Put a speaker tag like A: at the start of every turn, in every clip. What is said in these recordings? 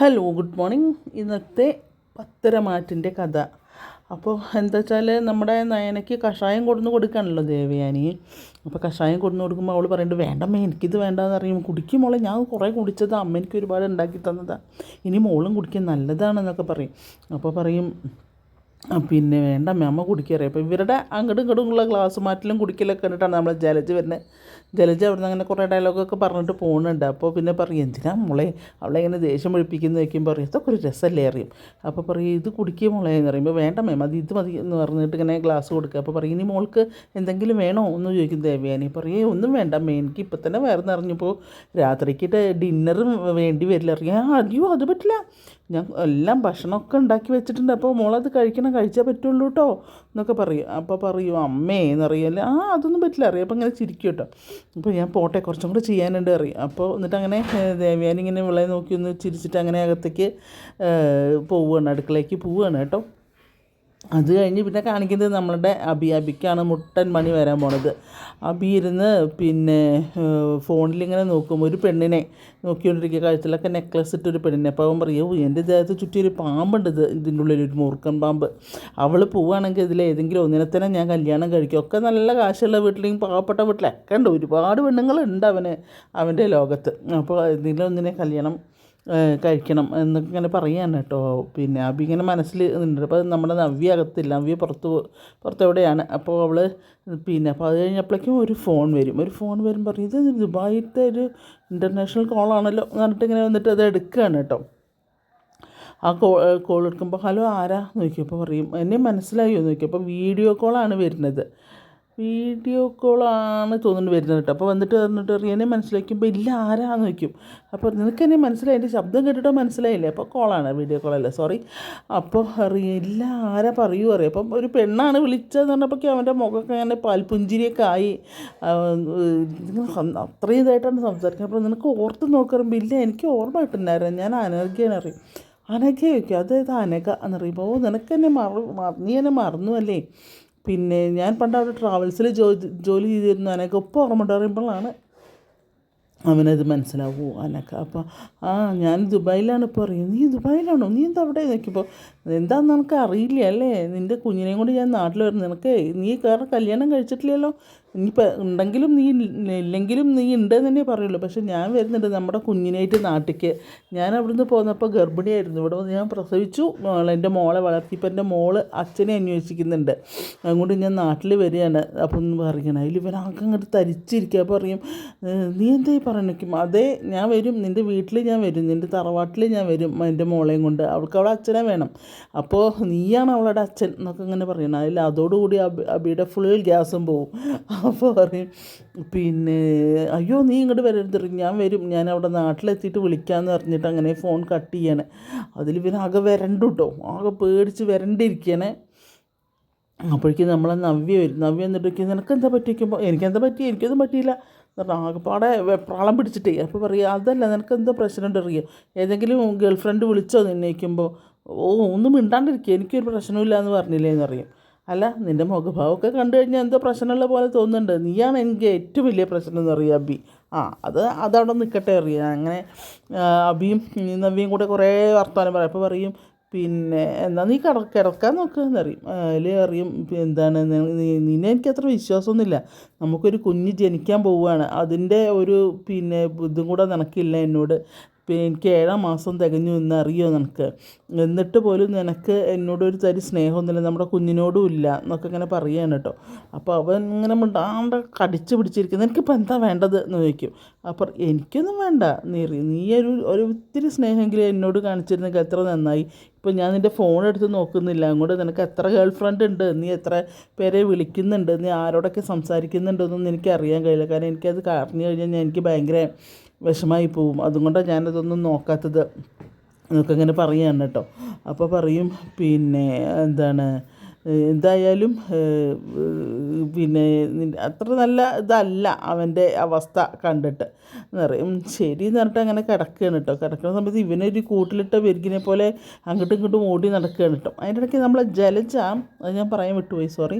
A: Hello good morning ഇന്നത്തെ പത്തരമാറ്റിന്റെ കഥ. അപ്പോൾ എന്താ വെച്ചാൽ നമ്മുടെ നയനയ്ക്ക് കഷായം കൊടുന്ന് കൊടുക്കാണല്ലോ ദേവയാനി. അപ്പോൾ കഷായം കൊടുന്ന് കൊടുക്കുമ്പോൾ അവൾ പറയുന്നുണ്ട് വേണ്ടമ്മേ എനിക്കിത് വേണ്ടാന്ന് അറിയുമ്പോൾ കുടിക്കും മോളെ. ഞാൻ കുറേ കുടിച്ചത്. അമ്മ എനിക്ക് ഒരുപാട് ഉണ്ടാക്കി തന്നതാണ് ഇനി മോളും കുടിക്കാൻ നല്ലതാണെന്നൊക്കെ പറയും. അപ്പോൾ പറയും പിന്നെ വേണ്ട അമ്മ കുടിക്കാറിയാം അപ്പോൾ ഇവരുടെ അങ്ങോട്ടും ഇങ്ങോട്ടും ഉള്ള ഗ്ലാസ് മാറ്റലും കുടിക്കലൊക്കെ കണ്ടിട്ടാണ് നമ്മൾ ജലജ് വരുന്നത് ജലജ അവിടെ നിന്ന് അങ്ങനെ കുറേ ഡയലോഗൊക്കെ പറഞ്ഞിട്ട് പോകുന്നുണ്ട് അപ്പോൾ പിന്നെ പറയും എന്തിനാ മോളെ അവളെ ഇങ്ങനെ ദേഷ്യം ഒഴിപ്പിക്കുന്ന വയ്ക്കുമ്പോൾ പറയും ഇതൊക്കെ ഒരു രസമല്ലേ അറിയും അപ്പോൾ പറയും ഇത് കുടിക്കുക മോളെ എന്ന് പറയുമ്പോൾ വേണ്ട മേം അത് ഇത് മതി എന്ന് പറഞ്ഞിട്ട് ഇങ്ങനെ ഗ്ലാസ് കൊടുക്കുക. അപ്പോൾ പറയും ഇനി മോൾക്ക് എന്തെങ്കിലും വേണോ? എന്ന് ചോദിക്കും ദേവയാനി. പറയേ ഒന്നും വേണ്ട മേ എനിക്ക് ഇപ്പം തന്നെ വയറ് നിറഞ്ഞപ്പോൾ രാത്രിക്ക് ഡിന്നറും വേണ്ടി വരില്ല. അറിയാം അയ്യോ അത് പറ്റില്ല. ഞാൻ എല്ലാം ഭക്ഷണമൊക്കെ ഉണ്ടാക്കി വെച്ചിട്ടുണ്ട്. അപ്പോൾ മോളത് കഴിക്കണം കഴിച്ചേ പറ്റുള്ളൂ കേട്ടോ എന്നൊക്കെ പറയും. അപ്പോൾ പറയും അമ്മേ എന്നറിയാല്ലേ. ആ അതൊന്നും പറ്റില്ല. അറിയാം. അപ്പോൾ ഇങ്ങനെ ചിരിക്കും കേട്ടോ അപ്പോൾ ഞാൻ പോട്ടെ കുറച്ചും കൂടെ ചെയ്യാനുണ്ട് അറിയാം അപ്പോൾ എന്നിട്ട് അങ്ങനെ ദേവ്യാനിങ്ങനെ വിളയെ നോക്കി ഒന്ന് ചിരിച്ചിട്ട് അങ്ങനെ അകത്തേക്ക് പോവുകയാണ് അടുക്കളയ്ക്ക് പോവുകയാണ് കേട്ടോ അത് കഴിഞ്ഞ് പിന്നെ കാണിക്കുന്നത് നമ്മളുടെ അബി. അബിക്കാണ് മുട്ടൻ മണി വരാൻ പോണത്. അബി ഇരുന്ന് പിന്നെ ഫോണിലിങ്ങനെ നോക്കും. ഒരു പെണ്ണിനെ നോക്കിക്കൊണ്ടിരിക്കുക. കഴുത്തിലൊക്കെ നെക്ലസ് ഇട്ട് ഒരു പെണ്ണിനെ. അപ്പോൾ അവൻ പറയും "ഓ, എന്റെ ദേഹത്ത് ചുറ്റി ഒരു പാമ്പുണ്ട് ഇത്. ഇതിന്റെ ഉള്ളിൽ ഒരു മൂർക്കൻ പാമ്പ്. അവൾ പോവുകയാണെങ്കിൽ ഇതിൽ ഏതെങ്കിലും ഒന്നിനെ തന്നെ ഞാൻ കല്യാണം കഴിക്കും. ഒക്കെ നല്ല കാശുള്ള വീട്ടിലെങ്കിൽ പാവപ്പെട്ട വീട്ടിലൊക്കെ ഉണ്ട്. ഒരുപാട് പെണ്ണുങ്ങളുണ്ട് അവന് അവന്റെ ലോകത്ത്. അപ്പോൾ ഇതിലൊന്നിനെ കല്യാണം കഴിക്കണം എന്നൊക്കെ ഇങ്ങനെ പറയുകയാണ് കേട്ടോ. പിന്നെ അബി ഇങ്ങനെ മനസ്സിൽ ഉണ്ട് അപ്പോൾ നമ്മുടെ നവ്യ അകത്തില്ല. നവ്യ പുറത്ത് പുറത്തെവിടെയാണ്? അപ്പോൾ അവൾ പിന്നെ അപ്പോൾ അത് കഴിഞ്ഞപ്പോഴേക്കും ഒരു ഫോൺ വരും. ഒരു ഫോൺ വരുമ്പോൾ ഇത് ദുബായിത്തെ ഒരു ഇന്റർനാഷണൽ കോളാണല്ലോ എന്ന് പറഞ്ഞിട്ട് ഇങ്ങനെ വന്നിട്ട് അത് എടുക്കുകയാണ് കേട്ടോ. ആ കോൾ കോൾ എടുക്കുമ്പോൾ ഹലോ ആരാ? നോക്കിയപ്പോൾ പറയും എന്നെ മനസ്സിലായോ? നോക്കിയപ്പോൾ വീഡിയോ കോളാണ് വരുന്നത്. വീഡിയോ കോളാണ് തോന്നുന്നുണ്ട് വരുന്നത് കേട്ടോ. അപ്പോൾ വന്നിട്ട് വന്നിട്ട് റിയനെ മനസ്സിലാക്കുമ്പോൾ ഇല്ല ആരാന്ന് വയ്ക്കും അപ്പോൾ നിനക്ക് എന്നെ മനസ്സിലായി? എന്റെ ശബ്ദം കേട്ടിട്ടോ മനസ്സിലായില്ലേ? അപ്പോൾ കോളാണ് വീഡിയോ കോളല്ല? സോറി. അപ്പോൾ റിയ ഇല്ല ആരാ പറയൂ അറിയാം. അപ്പം ഒരു പെണ്ണാണ് വിളിച്ചതെന്ന് പറഞ്ഞപ്പോൾ അവന്റെ മുഖമൊക്കെ അങ്ങനെ പാൽപുഞ്ചിരിയൊക്കെ ആയി. അത്രയും ഇതായിട്ടാണ് സംസാരിക്കുന്നത്. അപ്പോൾ നിനക്ക് ഓർത്ത് നോക്കുമ്പോൾ ഇല്ല എനിക്ക് ഓർമ്മ കിട്ടുന്നുണ്ടായിരുന്നു. ഞാൻ അനർഗ്യാണ് അറിയും. അനഘ ചോദിക്കും അതായത് അനഘ എന്നറിയുമ്പോൾ ഓ നിനക്ക് മറ- നീ എന്നെ മറന്നു അല്ലേ? പിന്നെ ഞാൻ പണ്ട് അവിടെ ട്രാവൽസിൽ ജോലി ചെയ്തിരുന്നു അനക്ക് ഇപ്പോൾ ഓർമ്മ പറയുമ്പോഴാണ് അവനത് മനസ്സിലാവൂ അനക്ക്. അപ്പോൾ ആ ഞാൻ ദുബായിലാണ് ഇപ്പോൾ അറിയുന്നത് നീ ദുബായിലാണോ? നീ എന്താ അവിടെ നോക്കിയപ്പോൾ എന്താണെന്ന് നിനക്ക് അറിയില്ല അല്ലേ? നിന്റെ കുഞ്ഞിനെയും കൊണ്ട് ഞാൻ നാട്ടിൽ വരുന്നു നിനക്ക് നീ വേറെ കല്യാണം കഴിച്ചിട്ടില്ലല്ലോ? ഇനിയിപ്പോൾ ഉണ്ടെങ്കിലും നീ ഇല്ല- ഇല്ലെങ്കിലും നീ ഉണ്ടെന്ന് തന്നെ പറയുള്ളൂ. പക്ഷെ ഞാൻ വരുന്നുണ്ട് നമ്മുടെ കുഞ്ഞിനായിട്ട് നാട്ടിലേക്ക് ഞാൻ അവിടുന്ന് പോന്നപ്പോൾ ഗർഭിണിയായിരുന്നു. ഇവിടെ വന്ന് ഞാൻ പ്രസവിച്ചു. എന്റെ മോളെ വളർത്തിയപ്പോൾ എന്റെ മോൾ അച്ഛനെ അന്വേഷിക്കുന്നുണ്ട്. അതുകൊണ്ട് ഞാൻ നാട്ടിൽ വരികയാണ്. അപ്പോൾ ഒന്ന് പറയണം. അതിൽ ഇവരാൾക്ക് അങ്ങോട്ട് തരിച്ചിരിക്കുക അപ്പോൾ പറയും "ഏ, നീ എന്തായി പറയണക്കും അതേ ഞാൻ വരും. നിന്റെ വീട്ടിൽ ഞാൻ വരും. നിന്റെ തറവാട്ടിൽ ഞാൻ വരും എന്റെ മോളെയും കൊണ്ട്. അവൾക്ക് അവളെ അച്ഛനെ വേണം. അപ്പോൾ നീയാണ് അവളുടെ അച്ഛൻ എന്നൊക്കെ ഇങ്ങനെ പറയണം. അതിൽ അതോടുകൂടി അബി അബിയുടെ ഫുൾ ഗ്യാസും പോവും. അപ്പോൾ പറയും. പിന്നെ അയ്യോ നീ ഇങ്ങോട്ട് വരരുത്. ഞാൻ വരും. ഞാൻ അവിടെ നാട്ടിലെത്തിയിട്ട് വിളിക്കാമെന്ന് പറഞ്ഞിട്ട് അങ്ങനെ ഫോൺ കട്ട് ചെയ്യാണ്. അതിൽ പിന്നെ ആകെ വരണ്ടു കേട്ടോ ആകെ പേടിച്ച് വരണ്ടിരിക്കണേ. അപ്പോഴേക്കും നമ്മളെ നവ്യ വരും. നവ്യ എന്നിട്ട് നിനക്ക് എന്താ പറ്റിയിരിക്കുമ്പോൾ എനിക്കെന്താ പറ്റി? എനിക്കൊന്നും പറ്റിയില്ല. ആകെപ്പാടെ വെപ്രാളം പിടിച്ചിട്ടേ. അപ്പോൾ പറയുക അതല്ല നിനക്ക് എന്താ പ്രശ്നമുണ്ട്? അറിയുക ഏതെങ്കിലും ഗേൾ ഫ്രണ്ട് വിളിച്ചോ നിന്നേക്കുമ്പോൾ ഓ ഒന്നും മിണ്ടാണ്ടിരിക്കുക എനിക്കൊരു പ്രശ്നമില്ല എന്ന് പറഞ്ഞില്ലേ എന്നറിയും അല്ല നിന്റെ മുഖഭാവമൊക്കെ കണ്ടു കഴിഞ്ഞാൽ എന്തോ പ്രശ്നമുള്ള പോലെ തോന്നുന്നുണ്ട്. നീയാണ് എനിക്ക് ഏറ്റവും വലിയ പ്രശ്നം എന്ന് അറിയാം അബി. ആ അത് അതവിടെ നിൽക്കട്ടെ അറിയാം അങ്ങനെ അബിയും നവിയും കൂടെ കുറേ വർത്തമാനം പറയും. അപ്പോൾ പറയും പിന്നെ എന്നാ നീ കിട കിടക്കാൻ നോക്കുകയെന്നറിയും അതിൽ അറിയും എന്താണ് നിന്നെ എനിക്ക് അത്ര വിശ്വാസമൊന്നുമില്ല. നമുക്കൊരു കുഞ്ഞ് ജനിക്കാൻ പോവുകയാണ്. അതിന്റെ ഒരു പിന്നെ ഇതും കൂടെ നിനക്കില്ല എന്നോട്. പിന്നെ എനിക്ക് ഏഴാം മാസം തികഞ്ഞു എന്നറിയോ നിനക്ക്? എന്നിട്ട് പോലും നിനക്ക് എന്നോടൊരു തരി സ്നേഹമൊന്നുമില്ല നമ്മുടെ കുഞ്ഞിനോടും ഇല്ല എന്നൊക്കെ ഇങ്ങനെ പറയുകയാണ് കേട്ടോ. അപ്പോൾ അവൻ ഇങ്ങനെ മിണ്ടാണ്ട് കടിച്ചു പിടിച്ചിരിക്കുന്നത് എനിക്കിപ്പോൾ എന്താ വേണ്ടത്? എന്ന് ചോദിക്കും. അപ്പം എനിക്കൊന്നും വേണ്ട. നീ നീ ഒരു ഒരു ഒത്തിരി സ്നേഹമെങ്കിലും എന്നോട് കാണിച്ചിരുന്നെങ്കിൽ എത്ര നന്നായി. ഇപ്പോൾ ഞാൻ നിന്റെ ഫോൺ എടുത്ത് നോക്കുന്നില്ല. അങ്ങോട്ട് നിനക്ക് എത്ര ഗേൾ ഫ്രണ്ട് ഉണ്ട്? നീ എത്ര പേരെ വിളിക്കുന്നുണ്ട്? നീ ആരോടൊക്കെ സംസാരിക്കുന്നുണ്ടെന്നൊന്നും എനിക്ക് അറിയാൻ കഴിയില്ല. കാരണം എനിക്കത് അറിഞ്ഞു കഴിഞ്ഞാൽ എനിക്ക് ഭയങ്കര വിഷമായി പോവും. അതുകൊണ്ടാണ് ഞാനതൊന്നും നോക്കാത്തത്. എന്നൊക്കെ ഇങ്ങനെ പറയുകയാണ് കേട്ടോ. അപ്പോൾ പറയും പിന്നെ എന്താണ് എന്തായാലും പിന്നെ അത്ര നല്ല ഇതല്ല അവന്റെ അവസ്ഥ കണ്ടിട്ട്. എന്ന് പറയും ശരി എന്ന് പറഞ്ഞിട്ട് അങ്ങനെ കിടക്കുകയാണ് കേട്ടോ കിടക്കുന്ന സമയത്ത് ഇവനൊരു കൂട്ടിലിട്ട വെരുകിനെ പോലെ അങ്ങോട്ടും ഇങ്ങോട്ടും ഓടി നടക്കുകയാണ് കേട്ടോ അതിന്റെ ഇടയ്ക്ക് നമ്മളെ ജലജ അത് ഞാൻ പറയാൻ വിട്ടുപോയി സോറി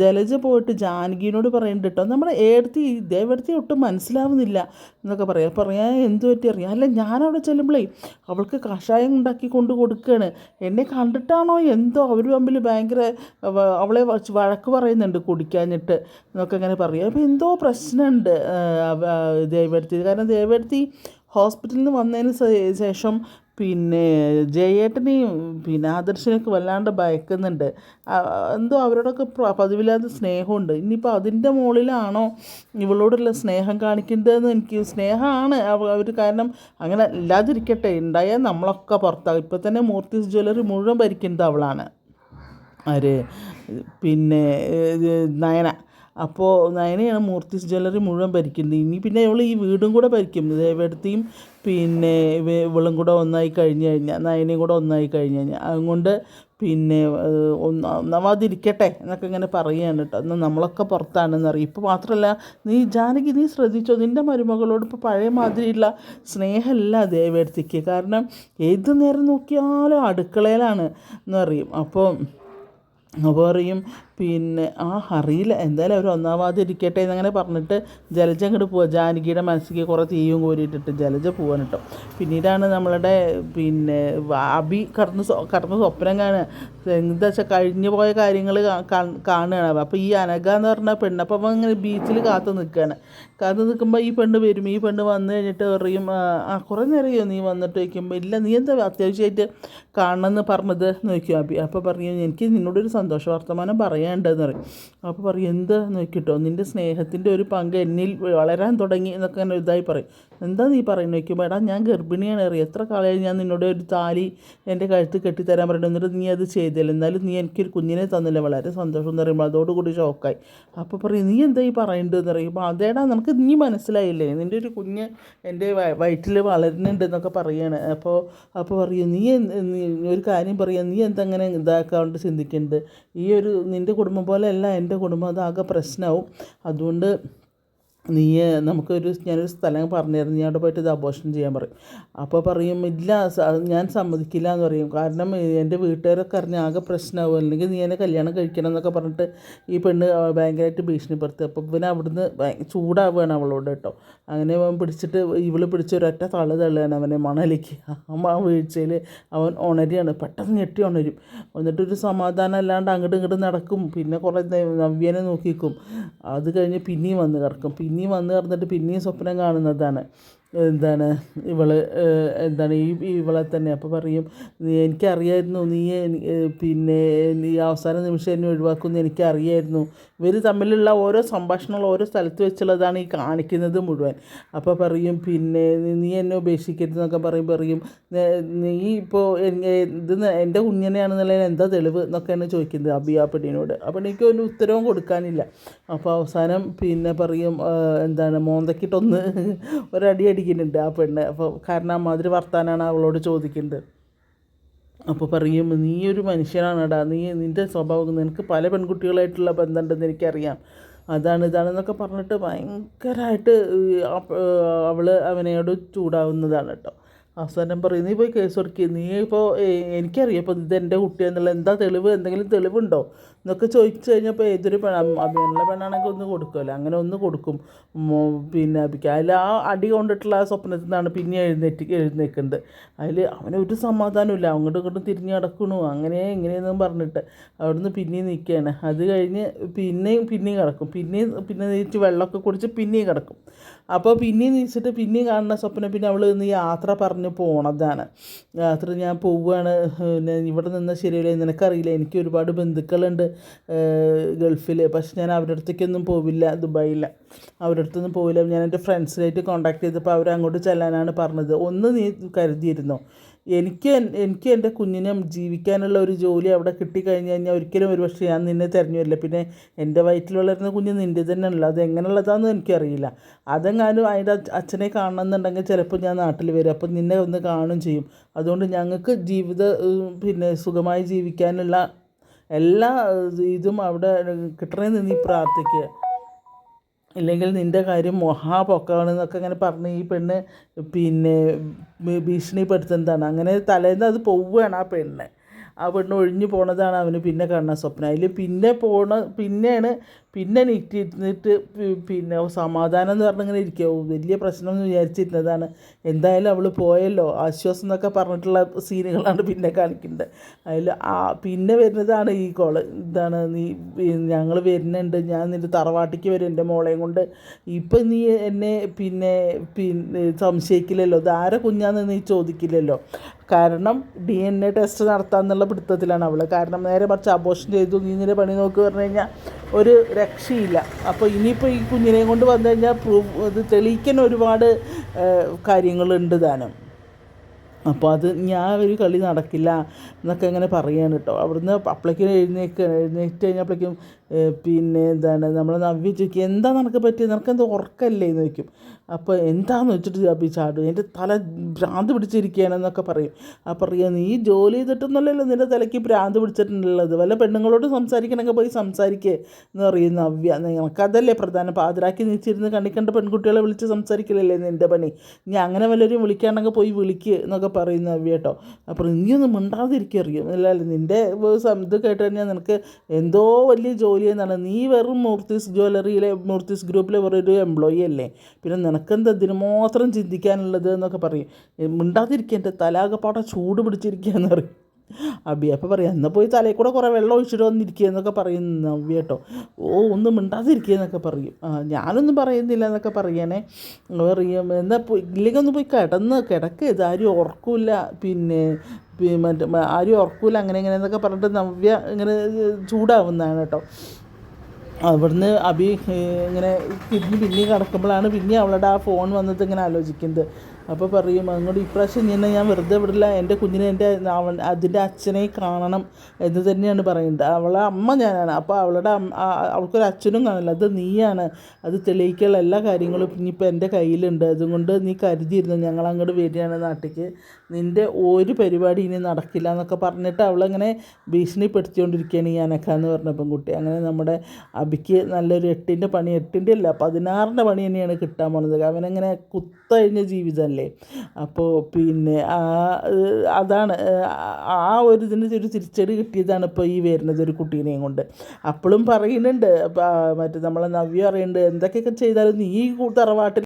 A: ജലജ പോയിട്ട് ജാനകിനോട് പറയുന്നുണ്ട് കേട്ടോ നമ്മുടെ ഏടത്തി ദേവടത്തി ഒട്ടും മനസ്സിലാവുന്നില്ല എന്നൊക്കെ പറയാം. പറയാൻ എന്ത് പറ്റി? അറിയാം. അല്ല ഞാനവിടെ ചെല്ലുമ്പോഴേ അവൾക്ക് കഷായം ഉണ്ടാക്കി കൊണ്ട് കൊടുക്കുകയാണ്. എന്നെ കണ്ടിട്ടാണോ എന്തോ അവർ തമ്മിൽ ഭയങ്കര അവളെ വഴക്ക് പറയുന്നുണ്ട് കുടിക്കാഞ്ഞിട്ട് എന്നൊക്കെ ഇങ്ങനെ പറയും. അപ്പോൾ എന്തോ പ്രശ്നമുണ്ട് ദേവേടുത്തി കാരണം ദേവേടുത്തി ഹോസ്പിറ്റലിൽ നിന്ന് വന്നതിന് ശേഷം പിന്നെ ജയേട്ടനെയും പിന്നെ ആദർശനെയൊക്കെ വല്ലാണ്ട് ഭയക്കുന്നുണ്ട്. എന്തോ അവരോടൊക്കെ പതിവില്ലാത്ത സ്നേഹമുണ്ട്. ഇനിയിപ്പോൾ അതിന്റെ മുകളിലാണോ ഇവളോടുള്ള സ്നേഹം കാണിക്കേണ്ടതെന്ന് എനിക്ക് സ്നേഹമാണ് അവർ കാരണം അങ്ങനെ ഇല്ലാതിരിക്കട്ടെ. ഉണ്ടായാൽ നമ്മളൊക്കെ പുറത്താകും. ഇപ്പം തന്നെ മൂർത്തിസ് ജ്വല്ലറി മുഴുവൻ ഭരിക്കുന്നത് അവളാണ്. ആര്? പിന്നെ നയന. അപ്പോൾ നയനയാണ് മൂർത്തീസ് ജ്വല്ലറി മുഴുവൻ ഭരിക്കുന്നത്. ഇനി പിന്നെ ഇവൾ ഈ വീടും കൂടെ ഭരിക്കും. ദേവടത്തെയും പിന്നെ ഇവ- ഇവളും കൂടെ ഒന്നായി കഴിഞ്ഞ് കഴിഞ്ഞാൽ നയനയും കൂടെ ഒന്നായി കഴിഞ്ഞ് കഴിഞ്ഞാൽ അതുകൊണ്ട് പിന്നെ ഏഹ്, ഒന്ന് ഒന്നാവാതിരിക്കട്ടെ എന്നൊക്കെ ഇങ്ങനെ പറയുകയാണ് കേട്ടോ. എന്നാൽ നമ്മളൊക്കെ പുറത്താണെന്ന് അറിയും. ഇപ്പോൾ മാത്രമല്ല നീ ജാനകി നീ ശ്രദ്ധിച്ചോ? നിന്റെ മരുമകളോട് ഇപ്പോൾ പഴയ മാതിരിയുള്ള സ്നേഹമല്ല ദേവടുത്തിക്ക് കാരണം ഏത് നേരം നോക്കിയാലും അടുക്കളയിലാണ് എന്ന് പറയും അപ്പോൾ അപ്പോൾ പറയും പിന്നെ ആ അറിയില്ല എന്തായാലും അവർ ഒന്നാവാതിരിക്കട്ടെ എന്നങ്ങനെ പറഞ്ഞിട്ട് ജലജ അങ്ങോട്ട് പോവുക ജാനകിയുടെ മനസ്സിലേക്ക് കുറേ തീയും കോരിയിട്ടിട്ട് ജലജ പോവാൻ കേട്ടോ. പിന്നീടാണ് നമ്മളുടെ പിന്നെ അബി കടന്ന് കടന്ന് സ്വപ്നം കാണുക. എന്താ വെച്ചാൽ കഴിഞ്ഞു പോയ കാര്യങ്ങൾ കാണുകയാണ് അപ്പോൾ ഈ അനഘ എന്ന് പറഞ്ഞ പെണ്ണപ്പം ഇങ്ങനെ ബീച്ചിൽ കാത്തു നിൽക്കുകയാണ് കാത്തു നിൽക്കുമ്പോൾ ഈ പെണ്ണ് വരും. ഈ പെണ്ണ് വന്നു കഴിഞ്ഞിട്ട് പറയും ആ കുറേ നേരമോ നീ വന്നിട്ട് വയ്ക്കുമ്പോൾ ഇല്ല നീ എന്താ അത്യാവശ്യമായിട്ട് കാണണമെന്ന് പറഞ്ഞത് നോക്കിയോ അബി അപ്പോൾ പറഞ്ഞു എനിക്ക് നിന്നോടൊരു സന്തോഷ വർത്തമാനം പറയാനുണ്ടെന്ന് പറയും. അപ്പോൾ പറയും എന്താ? നോക്കിയിട്ടോ നിന്റെ സ്നേഹത്തിന്റെ ഒരു പങ്ക് എന്നിൽ വളരാൻ തുടങ്ങി എന്നൊക്കെ അങ്ങനെ ഇതായി പറയും. എന്താ നീ പറയുന്നത് നോക്കുമ്പോൾ എടാ ഞാൻ ഗർഭിണിയാണ്. അറിയാം എത്ര കാലമായി ഞാൻ നിന്നോട് ഒരു താലി എന്റെ കഴുത്ത് കെട്ടിത്തരാൻ പറഞ്ഞു. എന്നിട്ട് നീ അത് ചെയ്തില്ല എന്നാലും നീ എനിക്കൊരു കുഞ്ഞിനെ തന്നില്ല. വളരെ സന്തോഷം എന്ന് പറയുമ്പോൾ അതോടുകൂടി ഷോക്കായി. അപ്പോൾ പറയും നീ എന്താ ഈ പറയേണ്ടതെന്ന് പറയുമ്പോൾ അതേടാ നമുക്ക് നീ മനസ്സിലായില്ലേ? നിന്റെ ഒരു കുഞ്ഞ് എന്റെ വയറ്റിൽ വളരുന്നുണ്ട് എന്നൊക്കെ അപ്പോൾ അപ്പോൾ പറയും നീ ഒരു കാര്യം പറയാം നീ എന്താ അങ്ങനെ ഇതാക്കാണ്ട് ചിന്തിക്കുന്നുണ്ട് ഈ ഒരു നിന്റെ കുടുംബം പോലെ അല്ല എന്റെ കുടുംബം. അതാകെ പ്രശ്നമാവും. അതുകൊണ്ട് നീ നമുക്കൊരു ഞാനൊരു സ്ഥലം പറഞ്ഞിരുന്നു നീ അവിടെ പോയിട്ട് ഇത് അബോഷൻ ചെയ്യാൻ പറയും. അപ്പോൾ പറയും ഇല്ല ഞാൻ സമ്മതിക്കില്ല എന്ന് പറയും. കാരണം എന്റെ വീട്ടുകാരൊക്കെ അറിഞ്ഞ ആകെ പ്രശ്നമാവും അല്ലെങ്കിൽ നീ എന്നെ കല്യാണം കഴിക്കണം എന്നൊക്കെ പറഞ്ഞിട്ട് ഈ പെണ്ണ് ഭയങ്കരമായിട്ട് ഭീഷണിപ്പെടുത്തി അപ്പോൾ പിന്നെ അവിടുന്ന് ചൂടാവുകയാണ് അവളോട് കേട്ടോ. അങ്ങനെ അവൻ പിടിച്ചിട്ട് ഇവൾ പിടിച്ച് ഒരൊറ്റ തള്ളു തള്ളുകയാണ് അവനെ മണലേക്ക്. ആ വീഴ്ചയിൽ അവൻ ഉണരുകയാണ്. പെട്ടെന്ന് ഞെട്ടി ഉണരും. എന്നിട്ടൊരു സമാധാനം അല്ലാണ്ട് അങ്ങോട്ടും ഇങ്ങോട്ടും നടക്കും. പിന്നെ കുറേ നവ്യനെ നോക്കിക്കും. അത് കഴിഞ്ഞ് പിന്നെയും വന്ന് കിടക്കും. പിന്നെയും വന്ന് കിടന്നിട്ട് പിന്നെയും സ്വപ്നം കാണുന്നതാണ്. എന്താണ് ഇവൾ എന്താണ് ഈ ഇവളെ തന്നെ. അപ്പോൾ പറയും എനിക്കറിയായിരുന്നു നീ പിന്നെ നീ അവസാന നിമിഷം എന്നെ ഒഴിവാക്കുമെന്ന് എനിക്കറിയായിരുന്നു. ഇവർ തമ്മിലുള്ള ഓരോ സംഭാഷണങ്ങൾ ഓരോ സ്ഥലത്ത് വെച്ചുള്ളതാണ് ഈ കാണിക്കുന്നത് മുഴുവൻ. അപ്പോൾ പറയും പിന്നെ നീ- എന്നെ ഉപേക്ഷിക്കരുത് എന്നൊക്കെ പറയും പറയും. "നേ- ഇപ്പോൾ ഇത് എന്റെ കുഞ്ഞിനെയാണെന്നുള്ളതിന് എന്താ തെളിവ്? എന്നൊക്കെയാണ് ചോദിക്കുന്നത് അബി ആ അപ്പോൾ എനിക്ക് ഒരു ഉത്തരവും കൊടുക്കാനില്ല. അപ്പോൾ അവസാനം പിന്നെ പറയും എന്താണ് മോന്തക്കിട്ടൊന്ന് ഒരടി അടിക്കുന്നുണ്ട് ആ പെണ്ണ്. അപ്പോൾ കാരണം അമ്മാതിരി വർത്താനാണ് അവളോട് ചോദിക്കുന്നത്. അപ്പോൾ പറയും നീ ഒരു മനുഷ്യനാണടാ. നീ നിന്റെ സ്വഭാവം നിനക്ക് പല പെൺകുട്ടികളായിട്ടുള്ള ബന്ധമുണ്ടെന്ന് എനിക്കറിയാം. അതാണ് ഇതാണെന്നൊക്കെ പറഞ്ഞിട്ട് ഭയങ്കരമായിട്ട് അവൾ അവനോട് ചൂടാവുന്നതാണ് കേട്ടോ. അവസാനം പറയും നീ പോയി കേസ് കൊടുക്കുക നീ ഇപ്പോൾ എനിക്കറിയാം ഇപ്പോൾ ഇത് എന്റെ കുട്ടിയെന്നുള്ള എന്താ തെളിവ്? എന്തെങ്കിലും തെളിവുണ്ടോ? എന്നൊക്കെ ചോദിച്ചു കഴിഞ്ഞപ്പോൾ ഏതൊരു പെണ്ണ അഭിമാനുള്ള പെണ്ണാണെങ്കിൽ ഒന്ന് കൊടുക്കുമല്ലോ അങ്ങനെ ഒന്ന് കൊടുക്കും. പിന്നെ അഭിക്ക് അതിൽ ആ അടി കൊണ്ടിട്ടുള്ള ആ സ്വപ്നത്തിൽ നിന്നാണ് പിന്നെ എഴുന്നേറ്റ് എഴുന്നേക്കുന്നത് അതിൽ അവനൊരു സമാധാനമില്ല അങ്ങോട്ടും ഇങ്ങോട്ടും തിരിഞ്ഞ് കിടക്കണു അങ്ങനെ എങ്ങനെയെന്നും പറഞ്ഞിട്ട് അവിടുന്ന് പിന്നെയും നിൽക്കുകയാണ്. അത് കഴിഞ്ഞ് പിന്നെയും പിന്നെയും കിടക്കും. പിന്നെയും പിന്നെ നീച്ച് വെള്ളമൊക്കെ കുടിച്ച് പിന്നെയും കിടക്കും. അപ്പോൾ പിന്നെയും നീച്ചിട്ട് പിന്നെയും കാണുന്ന സ്വപ്നം പിന്നെ അവൾ ഇന്ന് യാത്ര പറഞ്ഞ് പോണതാണ്. യാത്ര ഞാൻ പോവുകയാണ് പിന്നെ ഇവിടെ നിന്ന് ശരിയല്ല? നിനക്കറിയില്ല? എനിക്ക് ഒരുപാട് ബന്ധുക്കളുണ്ട് ഗൾഫിൽ പക്ഷെ ഞാൻ അവരുടെ അടുത്തേക്കൊന്നും പോവില്ല ദുബായിൽ അവരുടെ അടുത്തൊന്നും പോവില്ല. ഞാൻ എന്റെ ഫ്രണ്ട്സിനായിട്ട് കോൺടാക്ട് ചെയ്തപ്പോൾ അവർ അങ്ങോട്ട് ചെല്ലാനാണ് പറഞ്ഞത്. ഒന്ന് നീ കരുതിയിരുന്നോ? എനിക്ക് എനിക്ക് എന്റെ കുഞ്ഞിനെ ജീവിക്കാനുള്ള ഒരു ജോലി അവിടെ കിട്ടിക്കഴിഞ്ഞ് കഴിഞ്ഞാൽ ഒരിക്കലും ഒരു പക്ഷേ ഞാൻ നിന്നെ തിരഞ്ഞു വരില്ല. പിന്നെ എന്റെ വയറ്റിൽ വളരുന്ന കുഞ്ഞ് നിന്റെ തന്നെ ഉള്ളത് അത് എങ്ങനെയുള്ളതാണെന്ന് എനിക്കറിയില്ല. അതെങ്ങാനും അതിന്റെ അച്ഛനെ കാണണമെന്നുണ്ടെങ്കിൽ ചിലപ്പോൾ ഞാൻ നാട്ടിൽ വരും. അപ്പം നിന്നെ ഒന്ന് കാണും ചെയ്യും. അതുകൊണ്ട് ഞങ്ങൾക്ക് ജീവിത പിന്നെ സുഖമായി ജീവിക്കാനുള്ള എല്ലാ ഇതും അവിടെ കിട്ടണമെന്ന് നീ പ്രാർത്ഥിക്കുക. ഇല്ലെങ്കിൽ നിന്റെ കാര്യം മഹാപൊക്കമാണെന്നൊക്കെ ഇങ്ങനെ പറഞ്ഞ് ഈ പെണ്ണ് പിന്നെ ഭീഷണിപ്പെടുത്തുന്നതാണ്. അങ്ങനെ തലേന്ന് അത് പോവുകയാണ് ആ പെണ്ണ്. ആ പെണ്ണ് ഒഴിഞ്ഞു പോണതാണ് അവന് പിന്നെ കാണുന്ന സ്വപ്നം. അതിൽ പിന്നെ പോണ പിന്നെയാണ് പിന്നെ നീറ്റിരുന്നിട്ട് പിന്നെ സമാധാനം എന്ന് പറഞ്ഞിങ്ങനെ ഇരിക്കുക വലിയ പ്രശ്നം എന്ന് വിചാരിച്ചിരുന്നതാണ്. എന്തായാലും അവൾ പോയല്ലോ. ആശ്വാസം എന്നൊക്കെ പറഞ്ഞിട്ടുള്ള സീനുകളാണ് പിന്നെ കാണിക്കുന്നത് അതിൽ ആ പിന്നെ വരുന്നതാണ് ഈ കോൾ ഇതാണ് നീ ഞങ്ങൾ വരുന്നുണ്ട്. ഞാൻ നിന്റെ തറവാട്ടിക്ക് വരും എന്റെ മോളെയും കൊണ്ട്. ഇപ്പം നീ എന്നെ പിന്നെ പിന്നെ സംശയിക്കില്ലല്ലോ. ആരെ കുഞ്ഞാന്ന് നീ ചോദിക്കില്ലല്ലോ. കാരണം ഡി എൻ എ ടെസ്റ്റ് നടത്താമെന്നുള്ള പിടുത്തത്തിലാണ് അവൾ കാരണം നേരെ മറിച്ച് അബോഷൻ ചെയ്തു. നീ നിന്റെ പണി നോക്കി പറഞ്ഞു കഴിഞ്ഞാൽ ഒരു രക്ഷയില്ല. അപ്പോൾ ഇനിയിപ്പോൾ ഈ കുഞ്ഞിനെയും കൊണ്ട് വന്നു കഴിഞ്ഞാൽ പ്രൂഫ് ഇത് തെളിയിക്കാൻ ഒരുപാട് കാര്യങ്ങളുണ്ട് താനും അപ്പോൾ അത് ഞാൻ ഒരു കളി നടക്കില്ല എന്നൊക്കെ ഇങ്ങനെ പറയാണ് കേട്ടോ. അവിടുന്ന് അപ്പളേക്കും എഴുന്നേക്ക് എഴുന്നേറ്റ് കഴിഞ്ഞപ്പോഴേക്കും പിന്നെ എന്താണ് നമ്മൾ നവ്യ ചോദിക്കും എന്താ നിനക്ക് പറ്റിയത് നിനക്ക് എന്താ ഉറക്കല്ലേ? എന്ന് ചോദിക്കും. അപ്പോൾ എന്താന്ന് വെച്ചിട്ട് ചാപ്പി ചാടും എന്റെ തല ഭ്രാന്ത് പിടിച്ചിരിക്കുകയാണെന്നൊക്കെ പറയും. അപ്പോൾ പറയാം നീ ജോലി ചെയ്തിട്ടൊന്നുമല്ലല്ലോ നിന്റെ തലയ്ക്ക് ഭ്രാന്ത് പിടിച്ചിട്ടുള്ളത് വല്ല പെണ്ണുങ്ങളോട് സംസാരിക്കണമെങ്കിൽ പോയി സംസാരിക്കേ എന്ന് പറയും നവ്യ. നിനക്കതല്ലേ പ്രധാനം? പാതിരാക്കി നീച്ചിരുന്ന് കണ്ട പെൺകുട്ടികളെ വിളിച്ച് സംസാരിക്കലല്ലേ നിന്റെ പണി? ഞാൻ അങ്ങനെ വല്ലവരും വിളിക്കുകയാണെങ്കിൽ പോയി വിളിക്കുക എന്നൊക്കെ പറയുന്ന നവ്യ കേട്ടോ. അപ്പോൾ നീയൊന്നും മിണ്ടാതിരിക്കുക അറിയും? അല്ല അല്ല നിന്റെ ഇത് കേട്ട് തന്നെ നിനക്ക് എന്തോ വലിയ ജോലി എന്നാണ്. നീ വെറും മൂർത്തിസ് ജ്വല്ലറിയിലെ മൂർത്തിസ് ഗ്രൂപ്പിലെ വെറൊരു എംപ്ലോയി അല്ലേ? പിന്നെ നിനക്കെന്താ ഇതിന് മാത്രം ചിന്തിക്കാനുള്ളത് എന്നൊക്കെ പറയും. മിണ്ടാതിരിക്കുക എന്റെ തലാകപ്പാടെ ചൂട് പിടിച്ചിരിക്കുക എന്ന് പറയും. അബി അപ്പോൾ പറയാം എന്നാൽ പോയി തലയിൽ കൂടെ കുറേ വെള്ളം ഒഴിച്ചിട്ട് വന്നിരിക്കുക എന്നൊക്കെ പറയും നവ്യ കേട്ടോ ഓ ഒന്നും മിണ്ടാതിരിക്കുക എന്നൊക്കെ പറയും. ഞാനൊന്നും പറയുന്നില്ല എന്നൊക്കെ പറയാനേ പറയും എന്നാൽ പോയി ഇല്ലെങ്കിൽ ഒന്ന് പോയി കിടന്ന് കിടക്ക് ഇത് ആരും ഉറക്കില്ല പിന്നെ മറ്റേ ആരും ഉറക്കില്ല അങ്ങനെ ഇങ്ങനെ എന്നൊക്കെ പറഞ്ഞിട്ട് നവ്യ ഇങ്ങനെ ചൂടാവുന്നതാണ് കേട്ടോ അവിടുന്ന് അബി ഇങ്ങനെ തിരിഞ്ഞ് പിന്നെ കിടക്കുമ്പോഴാണ് പിന്നെ അവളുടെ ആ ഫോൺ വന്നിട്ട് ഇങ്ങനെ ആലോചിക്കുന്നത്. അപ്പോൾ പറയും അങ്ങോട്ട് ഇപ്രാവശ്യം നിന്നെ ഞാൻ വെറുതെ വിടില്ല. എന്റെ കുഞ്ഞിനെ എന്റെ അവൻ അതിന്റെ അച്ഛനെ കാണണം എന്ന് തന്നെയാണ് പറയുന്നത്. അവളെ അമ്മ ഞാനാണ്. അപ്പോൾ അവളുടെ അവൾക്കൊരു അച്ഛനും കാണില്ല. അത് നീയാണ്. അത് തെളിയിക്കാനുള്ള എല്ലാ കാര്യങ്ങളും ഇനിയിപ്പോൾ എന്റെ കയ്യിലുണ്ട്. അതുകൊണ്ട് നീ കരുതിയിരുന്നു ഞങ്ങൾ അങ്ങോട്ട് വരികയാണ് നാട്ടിലേക്ക് നിന്റെ ഒരു പരിപാടി ഇനി നടക്കില്ല എന്നൊക്കെ പറഞ്ഞിട്ട് അവളങ്ങനെ ഭീഷണിപ്പെടുത്തിക്കൊണ്ടിരിക്കുകയാണ് ഈ അനക്ക എന്ന് പറഞ്ഞ പെൺകുട്ടി. അങ്ങനെ നമ്മുടെ അബിക്ക് നല്ലൊരു എട്ടിന്റെ പണി എട്ടിന്റെ അല്ല പതിനാറിന്റെ പണി തന്നെയാണ് കിട്ടാൻ പോണത്. അവനങ്ങനെ കുത്തഴിഞ്ഞ ജീവിതമല്ലേ? അപ്പോൾ പിന്നെ ആ അതാണ് ആ ഒരു ഇതിന് ഒരു തിരിച്ചടി കിട്ടിയതാണ് ഇപ്പോൾ ഈ വരുന്നത് ഒരു കുട്ടീനെയും കൊണ്ട്. അപ്പോഴും പറയുന്നുണ്ട് മറ്റേ നമ്മളെ നവ്യ പറയുന്നുണ്ട് എന്തൊക്കെയൊക്കെ ചെയ്താലും നീ തറവാട്ടിൽ